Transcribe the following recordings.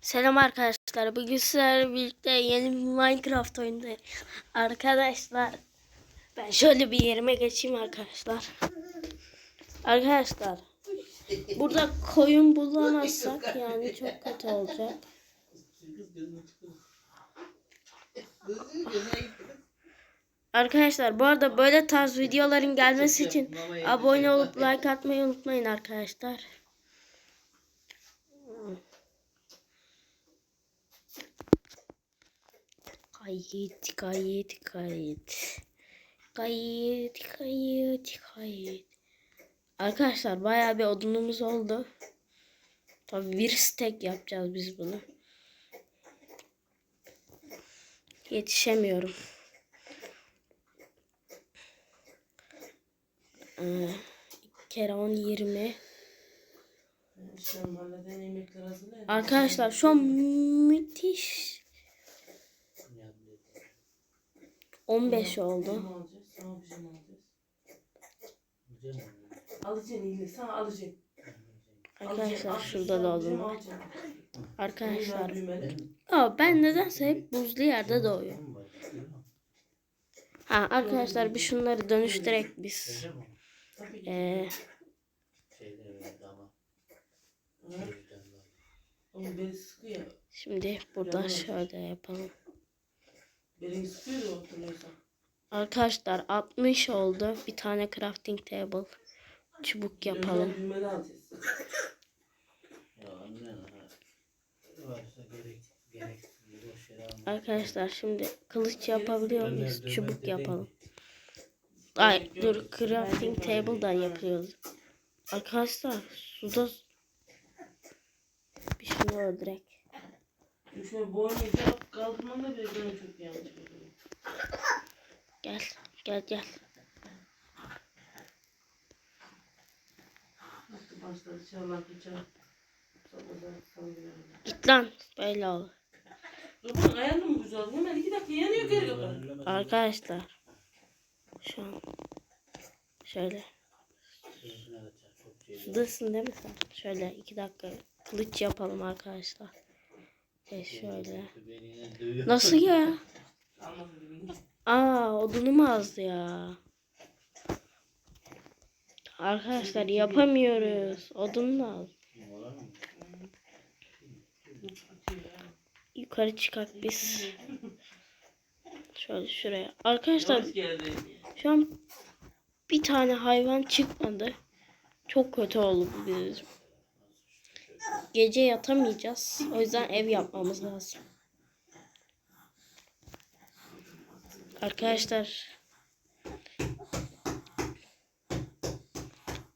Selam arkadaşlar. Bugün sizlerle birlikte yeni Minecraft oyundayım. Arkadaşlar ben şöyle bir yerime geçeyim arkadaşlar. Arkadaşlar burada koyun bulamazsak yani çok kötü olacak. Arkadaşlar bu arada böyle tarz videoların gelmesi için abone olup like atmayı unutmayın arkadaşlar. Kayıt, kayıt, kayıt. Kayıt, kayıt, kayıt. Arkadaşlar bayağı bir odunumuz oldu. Tabii bir stack yapacağız biz bunu. Yetişemiyorum. Ee, kere 10 20. İşte mahalleden yemekler hazırlayın. Arkadaşlar şu an müthiş. 15 oldu. Sana pijama alacağız. Alacaksın iyile. Sana alacaksın. Arkadaşlar şurada alacaksın. Arkadaşlar. Aa, ben nedense hep buzlu yerde doğuyorum. Ha arkadaşlar bir şunları dönüştürerek biz. Ee, şimdi buradan şöyle yapalım. Sıkıyor da. Arkadaşlar 60 oldu. Bir tane crafting table. Çubuk yapalım. Alacağız. Arkadaşlar şimdi kılıç yapabiliyor muyuz? Çubuk yapalım. Ay dur crafting table'dan yapıyoruz. Arkadaşlar suda bir şunu öldürek. Şöyle boynu yap kaldırmanda bile bana çok yanlış. Gel gel gel. Nasıl başladı çalmak bıçak. Git lan böyle ol. Dur ayarlı mı güzel? Hemen iki dakika yanıyor geri kapat. Arkadaşlar şu an şöyle sudasın değil mi sen? Şöyle iki dakika kılıç yapalım arkadaşlar. E şöyle. Nasıl ya? Aa odunum azdı ya. Arkadaşlar yapamıyoruz. Odun lazım. Yukarı çıkak biz. Şöyle şuraya. Arkadaşlar şu an bir tane hayvan çıkmadı. Çok kötü oldu bu bizim. Gece yatamayacağız. O yüzden ev yapmamız lazım. Arkadaşlar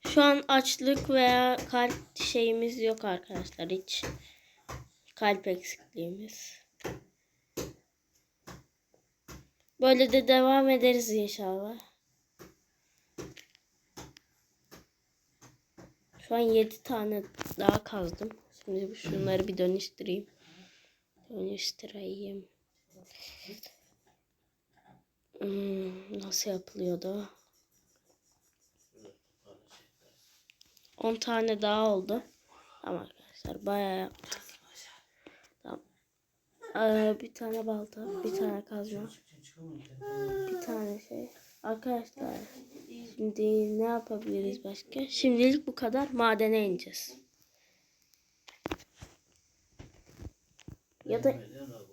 şu an açlık veya kalp şeyimiz yok arkadaşlar hiç. Kalp eksikliğimiz. Böyle de devam ederiz inşallah. Şu an 7 tane daha kazdım. Şimdi şunları bir dönüştüreyim. Dönüştüreyim. Hmm, nasıl yapılıyordu? 10 tane daha oldu. Tamam arkadaşlar bayağı yaptık. Tamam. Ee, bir tane balta, bir tane kazma, bir tane şey. Arkadaşlar şimdi ne yapabiliriz başka? Şimdilik bu kadar. Madene ineceğiz. Ya da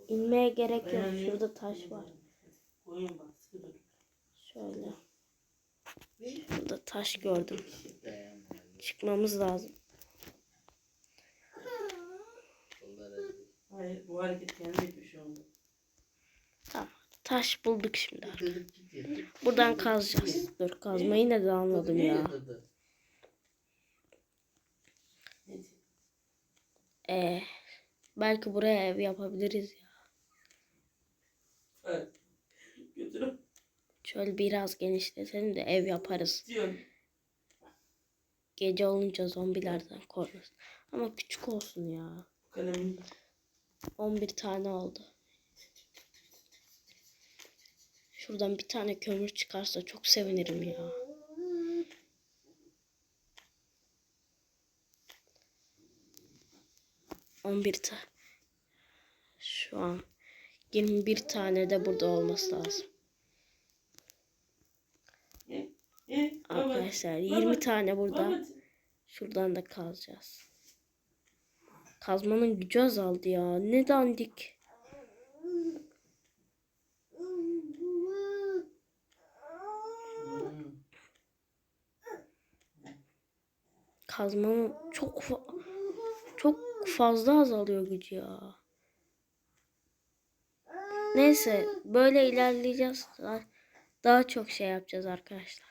inmeye gerek yok. Şurada taş var. Şöyle. Burada taş gördüm. Çıkmamız lazım. Hayır bu hareket kendi bir şey oldu. Tamam. Taş bulduk şimdi. artık. Buradan kazacağız. Dur kazmayı ne de anladım ya. Neyse. Belki buraya ev yapabiliriz ya. Evet. Götürüp Şöyle biraz genişletelim de ev yaparız. diyorum. Gece olunca zombilerden koruruz. Ama küçük olsun ya. Kalemin 11 tane oldu. Şuradan bir tane kömür çıkarsa çok sevinirim ya. 11 tane. Şu an 21 tane de burada olması lazım. Arkadaşlar baba, 20 tane burada. Şuradan da kazacağız. Kazmanın gücü azaldı ya. Ne dandik. Kazmanın çok fazla azalıyor gücü ya. Neyse böyle ilerleyeceğiz. Daha, daha çok şey yapacağız arkadaşlar.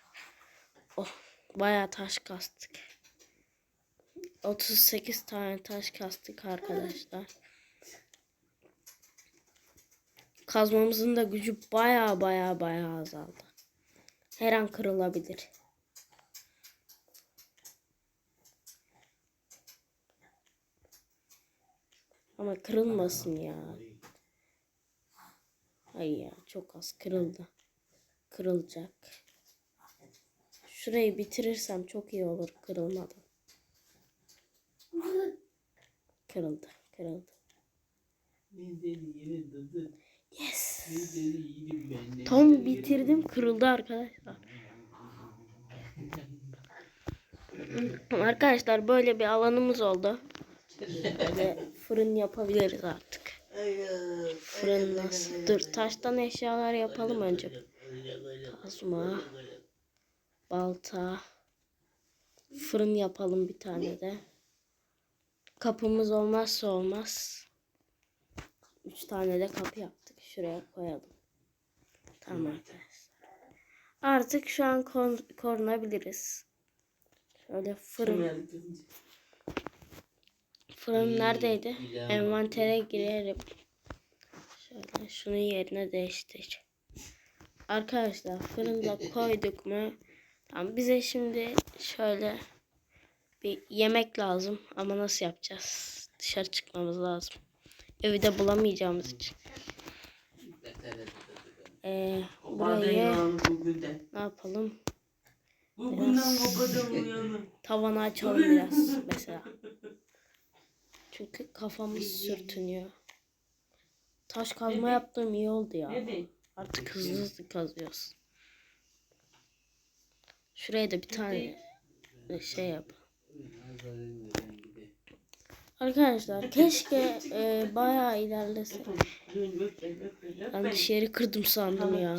Oh bayağı taş kastık. 38 tane taş kastık arkadaşlar. Kazmamızın da gücü bayağı bayağı bayağı azaldı. Her an kırılabilir. Ama kırılmasın ya. Ay ya çok az kırıldı. Kırılacak. Şurayı bitirirsem çok iyi olur kırılmadan. Kırıldı, kırıldı. Yes. Tam bitirdim, kırıldı arkadaşlar. Arkadaşlar böyle bir alanımız oldu. Böyle fırın yapabiliriz artık. Fırın nasıl? Dur taştan eşyalar yapalım önce. Kazma, balta, fırın yapalım bir tane de. Kapımız olmazsa olmaz. Üç tane de kapı yaptık. Şuraya koyalım. Tamam arkadaşlar. Artık şu an kon- korunabiliriz. Şöyle fırın. Fırın neredeydi? Envantere girelim. Şöyle şunu yerine değiştir. Arkadaşlar fırında koyduk mu? Tamam bize şimdi şöyle bir yemek lazım ama nasıl yapacağız? Dışarı çıkmamız lazım. Evi de bulamayacağımız için. Ee, de. ne yapalım? Uyanım. Tavanı açalım biraz mesela. Çünkü kafamız sürtünüyor. Taş kazma yaptığım iyi oldu ya. De? Artık hızlı hızlı kazıyoruz. Şuraya da bir tane şey yap. Arkadaşlar keşke e, bayağı ilerlese. Ben dışarı kırdım sandım ya.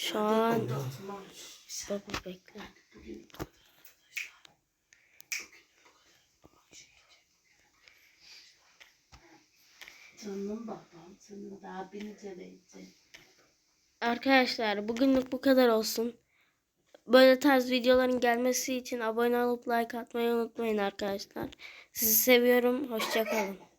Şu an baba bekle. Canım babam senin daha beni edecek. Arkadaşlar bugünlük bu kadar olsun. Böyle tarz videoların gelmesi için abone olup like atmayı unutmayın arkadaşlar. Sizi seviyorum. Hoşçakalın.